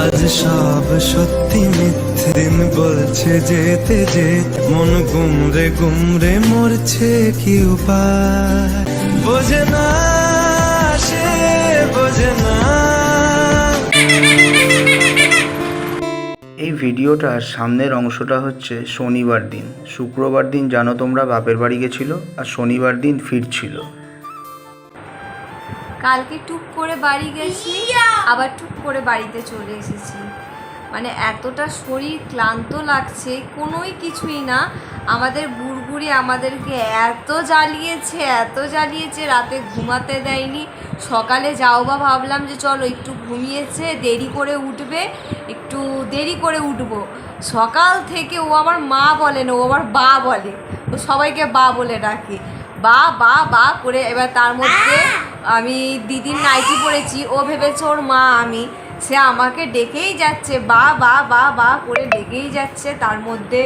আজ সব সত্যি মিথ্যে। দিন বলছে যেতে যে, মন গুমরে গুমরে মরছে কি উপায়? বোঝে না সে, বোঝে না। এই ভিডিওটার সামনের অংশটা হচ্ছে শনিবার দিন। শুক্রবার দিন জানো তোমরা বাপের বাড়ি গেছিল আর শনিবার দিন ফিরছিল। কালকে টুক করে বাড়ি গেছি আবার টুক করে বাড়িতে চলে এসেছি। মানে এতটা শরীর ক্লান্ত লাগছে কোনোই কিছুই না। আমাদের বুড়বুড়ি আমাদেরকে এত জ্বালিয়েছে এত জ্বালিয়েছে রাতে ঘুমাতে দেয়নি। সকালে যাও বা ভাবলাম যে চলো একটু ঘুমিয়েছে দেরি করে উঠবে একটু দেরি করে উঠবো। সকাল থেকে ও আমার মা বলে না ও আমার বা বলে। ও সবাইকে বা বলে ডাকে। বা বা বা করে এবার তার মধ্যে আমি দিদির নাইটি পরেছি। ও ভেবেছে ওর মা আমি। সে আমাকে ডেকেই যাচ্ছে বা বা বা বা করে ডেকেই যাচ্ছে তার মধ্যে।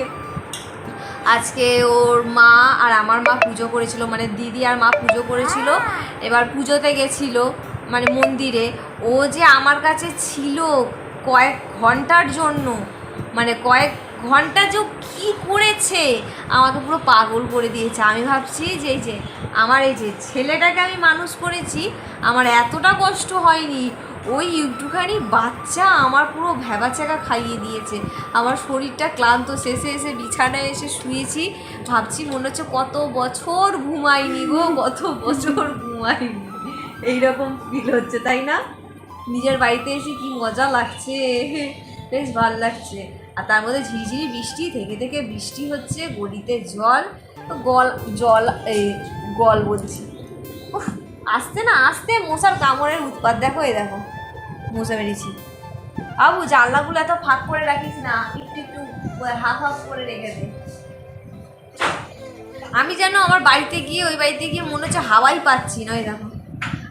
আজকে ওর মা আর আমার মা পুজো করেছিল মানে দিদি আর মা পুজো করেছিল। এবার পুজোতে গেছিল মানে মন্দিরে। ও যে আমার কাছে ছিল কয়েক ঘণ্টার জন্য মানে কয়েক ঘণ্টা যে কী করেছে? আমাকে পুরো পাগল করে দিয়েছে। আমি ভাবছি যে এই যে, আমার এই যে ছেলেটাকে আমি মানুষ করেছি, আমার এতটা কষ্ট হয়নি। ওই একটুখানি বাচ্চা আমার পুরো ভ্যাবাচ্যাকা খাইয়ে দিয়েছে। আমার শরীরটা ক্লান্ত, শেষে এসে বিছানায় এসে শুয়েছি। ভাবছি মনে হচ্ছে কত বছর ঘুমাইনি গো, কত বছর ঘুমাইনি। এইরকম ফিল হচ্ছে, তাই না? নিজের বাড়িতে এসে কি মজা লাগছে? বেশ ভালো লাগছে। আর তার মধ্যে ঝিরিঝিরি বৃষ্টি, থেকে থেকে বৃষ্টি হচ্ছে, গলিতে জল গল, জল এই গল বলছি। আসতে না আসতে মশার কামড়ের উৎপাত, দেখো এই দেখো, মশা বেরিয়েছি আবু জানলাগুলো এত ফাঁক করে রাখিস না, একটু একটু হাফ হাফ করে রেখে দে। আমি যেন আমার বাড়িতে গিয়ে, ওই বাড়িতে গিয়ে মনে হচ্ছে হাওয়াই পাচ্ছি না, ওই দেখো।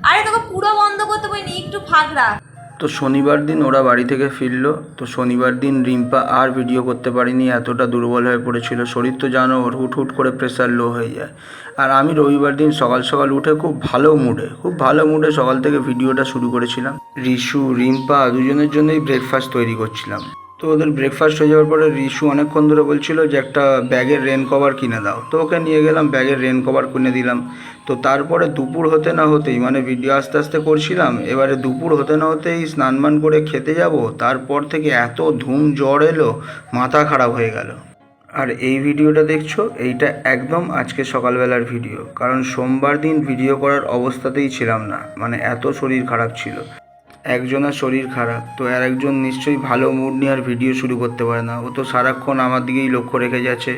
আরে তোকে পুরো বন্ধ করতে পারিনি একটু ফাঁক রাখ। তো শনিবার দিন ওরা বাড়ি থেকে ফিরলো। তো শনিবার দিন রিম্পা আর ভিডিও করতে পারিনি, এতটা দুর্বল হয়ে পড়েছিল। শরীর তো জানো, ওর হুট হুট করে প্রেশার লো হয়ে যায়। আর আমি রবিবার দিন সকাল সকাল উঠে খুব ভালো মুডে খুব ভালো মুডে সকাল থেকে ভিডিওটা শুরু করেছিলাম। রিশু, রিম্পা দুজনের জন্যই ব্রেকফাস্ট তৈরি করছিলাম। তো ওদের ব্রেকফাস্ট হয়ে যাওয়ার পরে রিশু অনেকক্ষণ ধরে বলছিল যে, একটা ব্যাগের রেন কভার কিনে দাও। তো ওকে নিয়ে গেলাম ব্যাগের রেন কভার কিনে দিলাম। তো তারপরে দুপুর হতে না হতেই মানে ভিডিও আস্তে আস্তে করছিলাম, এবারে দুপুর হতে না হতেই স্নান মান করে খেতে যাব, তারপর থেকে এত ধুম জ্বর এলো, মাথা খারাপ হয়ে গেল। আর এই ভিডিওটা দেখছ, এইটা একদম আজকে সকালবেলার ভিডিও কারণ সোমবার দিন ভিডিও করার অবস্থাতেই ছিলাম না মানে এত শরীর খারাপ ছিল। একজনের শরীর খারাপ, তো আর একজন নিশ্চয়ই ভালো মুড নিয়ে আর ভিডিও শুরু করতে পারে না। ও তো সারাক্ষণ আমার দিকেই লক্ষ্য রেখে যাচ্ছে।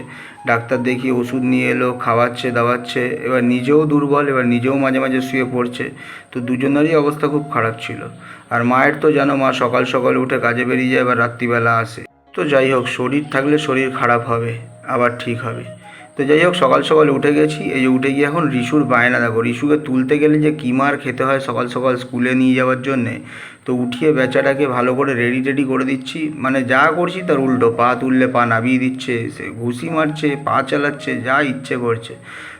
ডাক্তার দেখিয়ে ওষুধ নিয়ে এলো, খাওয়াচ্ছে, দাওয়াচ্ছে, এবার নিজেও দুর্বল, এবার নিজেও মাঝে মাঝে শুয়ে পড়ছে। তো দুজনেরই অবস্থা খুব খারাপ ছিল। আর মায়ের তো জানো মা সকাল সকাল উঠে কাজে বেরিয়ে যায়, এবার রাত্রিবেলা আসে। তো যাই হোক, শরীর থাকলে শরীর খারাপ হবে, আবার ঠিক হবে। তো যাই হোক, সকাল সকাল উঠে গেছি। এই যে উঠে গিয়ে এখন রিশুর বায়না দেখো। রিশুকে তুলতে গেলে যে কী মার খেতে হয় সকাল সকাল স্কুলে নিয়ে যাওয়ার জন্যে, তো উঠিয়ে বেচাটাকে ভালো করে রেডি টেডি করে দিচ্ছি। মানে যা করছি তার উল্টো, পা তুললে, পা নামিয়ে দিচ্ছে, সে ঘুষি মারছে, পা চালাচ্ছে, যা ইচ্ছে করছে।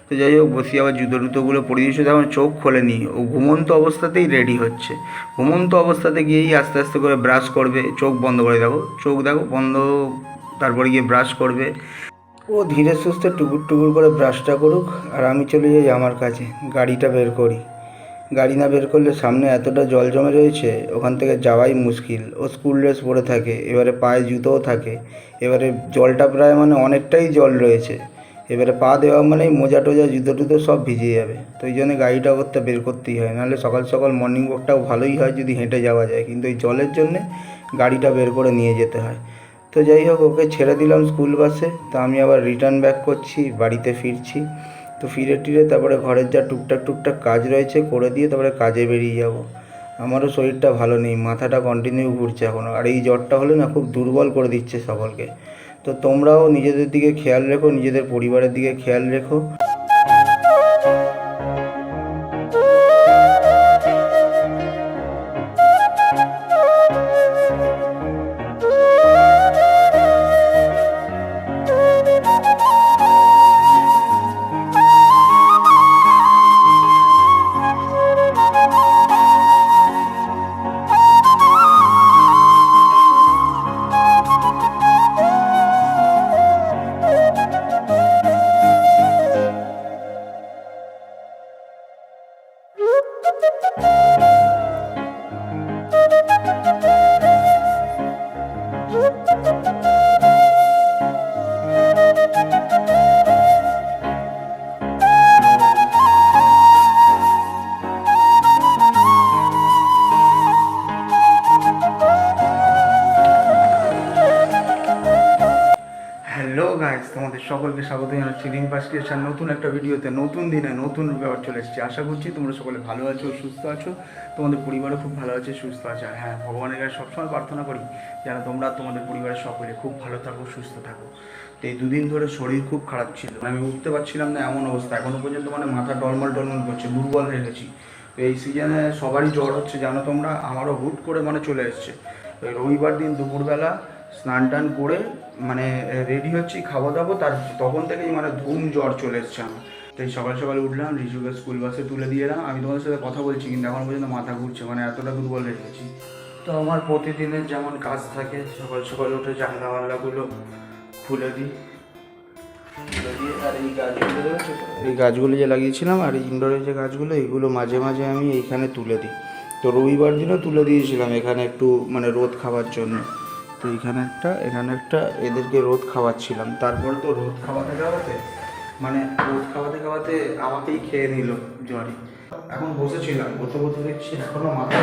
তো যাই হোক, বসি আবার জুতো টুতোগুলো পরে দিয়েছে তখন চোখ খোলেনি ও ঘুমন্ত অবস্থাতেই রেডি হচ্ছে। ঘুমন্ত অবস্থাতে গিয়েই আস্তে আস্তে করে ব্রাশ করবে, চোখ বন্ধ করে দেখো। চোখ দেখো, বন্ধ, তারপরে গিয়ে ব্রাশ করবে। ও ধীরে সুস্থে টুকুর টুকুর করে ব্রাশটা করুক আর আমি চলে যাই আমার কাছে, গাড়িটা বের করি। গাড়ি না বের করলে সামনে এতটা জল জমে রয়েছে, ওখান থেকে যাওয়াই মুশকিল। ও স্কুল ড্রেস পরে থাকে, এবারে পায়ে জুতোও থাকে, এবারে জলটা প্রায় মানে অনেকটাই জল রয়েছে। এবারে পা দেওয়া মানেই মোজা টোজা, জুতো টুতো সব ভিজে যাবে। তো এই জন্য গাড়িটা করতে বের করতেই হয়, নাহলে সকাল সকাল মর্নিং ওয়াকটাও ভালোই হয় যদি হেঁটে যাওয়া যায়। কিন্তু এই জলের জন্যে গাড়িটা বের করে নিয়ে যেতে হয়। তো যাই হোক, ওকে ছেড়ে দিলাম স্কুল বাসে। তো আমি আবার রিটার্ন ব্যাক করছি, বাড়িতে ফিরছি। তো ফিরে টিরে তারপরে ঘরের যা টুকটাক টুকটাক কাজ রয়েছে করে দিয়ে তারপরে কাজে বেরিয়ে যাব। আমারও শরীরটা ভালো নেই, মাথাটা কন্টিনিউ ঘুরছে এখনও আর এই জ্বরটা হলে না খুব দুর্বল করে দিচ্ছে সকলকে। তো তোমরাও নিজেদের দিকে খেয়াল রেখো, নিজেদের পরিবারের দিকে খেয়াল রেখো। তোমাদের সকলকে স্বাগত জানাচ্ছি। রিম্পাস ক্রিয়েশন নতুন একটা ভিডিওতে, নতুন দিনে নতুন ব্যাপার চলে এসেছি। আশা করছি তোমরা সকলে ভালো আছো, সুস্থ আছো। তোমাদের পরিবারও খুব ভালো আছে, সুস্থ আছে। আর হ্যাঁ ভগবানের কাছে সবসময় প্রার্থনা করি যেন তোমরা তোমাদের পরিবারের সকলে খুব ভালো থাকো, সুস্থ থাকো। তো এই দুদিন ধরে শরীর খুব খারাপ ছিল। আমি উঠতে পারছিলাম না এমন অবস্থা। এখনও পর্যন্ত মানে মাথা টলমল টলমল করছে, দুর্বল হয়ে গেছি। তো এই সিজনে সবারই জ্বর হচ্ছে, জানো তোমরা? আমারও হুট করে মানে চলে এসছে। রবিবার দিন দুপুরবেলা স্নান টান করে মানে রেডি হচ্ছি, খাওয়া দাবো তার তখন থেকেই মানে ধুম, জ্বর চলে এসছে আমার। তো এই সকাল সকাল উঠলাম, রিজুকে স্কুল বাসে তুলে দিয়ে এলাম। আমি তোমাদের সাথে কথা বলছি, কিন্তু এখন পর্যন্ত মাথা ঘুরছে মানে এতটা দুর্বল হয়ে গেছি। তো আমার প্রতিদিনের যেমন কাজ থাকে, সকাল সকাল উঠে জানলা মাল্লাগুলো খুলে দিই এই গাছগুলো যে লাগিয়েছিলাম, আর ইনডোরের যে গাছগুলো এইগুলো মাঝে মাঝে আমি এইখানে তুলে দিই। তো রবিবার দিনও তুলে দিয়েছিলাম, এখানে একটু মানে রোদ খাওয়ার জন্য। তো এখানে একটা এখানে একটা এদেরকে রোদ খাওয়াচ্ছিলাম। তারপরে তো রোদ খাওয়াতে খাওয়াতে মানে রোদ খাওয়াতে খাওয়াতে আমাকেই খেয়ে নিল জ্বরে এখন বসেছিলাম, বসে বসে দেখছি এখনও মাথা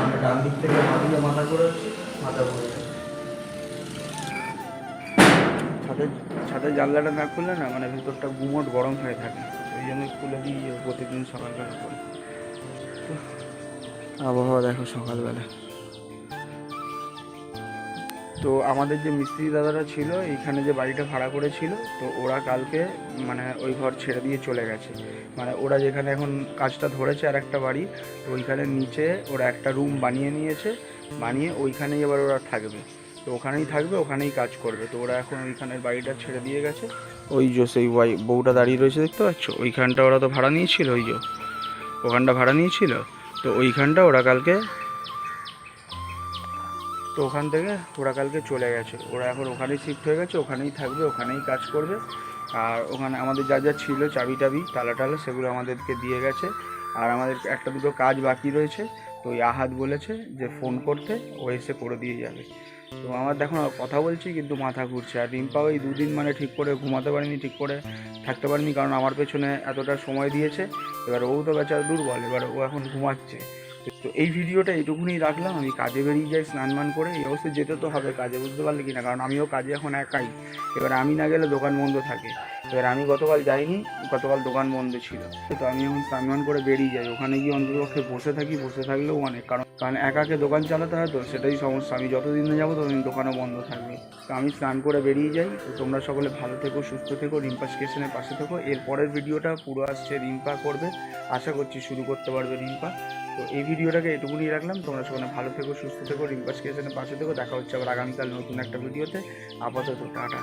মানে ডান দিক থেকে মাথা দিয়ে মাথা ঘোরাচ্ছি, মাথা ঘুরছে। ছাদের ছাদের জানলাটা না খুললে না মানে ভেতরটা গুমোট গরম হয়ে থাকে। ওই জন্য খুলে দিই প্রতিদিন সকালবেলা করে। আবহাওয়া দেখো সকালবেলা। তো আমাদের যে মিস্ত্রি দাদারা ছিল, এইখানে যে বাড়িটা ভাড়া করেছিল, তো ওরা কালকে মানে ওই ঘর ছেড়ে দিয়ে চলে গেছে। মানে ওরা যেখানে এখন কাজটা ধরেছে আর একটা বাড়ি, তো ওইখানে নিচে ওরা একটা রুম বানিয়ে নিয়েছে, বানিয়ে ওইখানেই এবার ওরা থাকবে। তো ওখানেই থাকবে, ওখানেই কাজ করবে। তো ওরা এখন ওইখানের বাড়িটা ছেড়ে দিয়ে গেছে। ওই যে সেই ওয়াই বউটা দাঁড়িয়ে রয়েছে, দেখতে পাচ্ছ? ওইখানটা ওরা তো ভাড়া নিয়েছিল, ওই যে। ওখানটা ভাড়া নিয়েছিল, তো ওইখানটা ওরা কালকে তো ওখান থেকে ওরা কালকে চলে গেছে। ওরা এখন ওখানেই শিফট হয়ে গেছে, ওখানেই থাকবে, ওখানেই কাজ করবে। আর ওখানে আমাদের যা যা ছিল চাবি টাবি তালা টালা সেগুলো আমাদেরকে দিয়ে গেছে। আর আমাদের একটা দুটো কাজ বাকি রয়েছে। তো ওই আহাত বলেছে যে ফোন করতে, ও এসে করে দিয়ে যাবে। তো আমার দেখো কথা বলছি কিন্তু মাথা ঘুরছে। আর রিম্পা ওই দুদিন মানে ঠিক করে ঘুমাতে পারিনি, ঠিক করে থাকতে পারিনি, কারণ আমার পেছনে এতটা সময় দিয়েছে। এবার ও তো বেচারা দুর্বল, এবার ও এখন ঘুমাচ্ছে। তো এই ভিডিওটা এটুকুনি রাখলাম। আমি কাজে বেরিয়ে যাই, স্নান মান করে। এই অবশ্যই যেতে তো হবে, কাজে বুঝতে পারলে কি না কারণ আমিও কাজে এখন একাই। এবার আমি না গেলে দোকান বন্ধ থাকে। এবার আমি গতকাল যাইনি, গতকাল দোকান বন্ধ ছিল। তো আমি এখন স্নান মান করে বেরিয়ে যাই। ওখানে গিয়ে অন্ততপক্ষে বসে থাকি, বসে থাকলেও অনেক। কারণ কারণ একাকে দোকান চালাতে হয় তো, সেটাই সমস্যা। আমি যতদিন না যাব ততদিন দোকানও বন্ধ থাকবে। তো আমি স্নান করে বেরিয়ে যাই। তো তোমরা সকলে ভালো থেকো, সুস্থ থেকো, রিম্পা স্টেশনের পাশে থেকো। এর পরের ভিডিওটা পুরো আসছে রিম্পা করবে। আশা করছি শুরু করতে পারবে রিম্পা। তো এই ভিডিওটাকে এটুকুনি রাখলাম। তোমরা সকলে ভালো থেকো, সুস্থ থেকো, রিম্পা স্টেশনের পাশে থেকো। দেখা হচ্ছে আবার আগামীকাল নতুন একটা ভিডিওতে। আপাতত টাটা।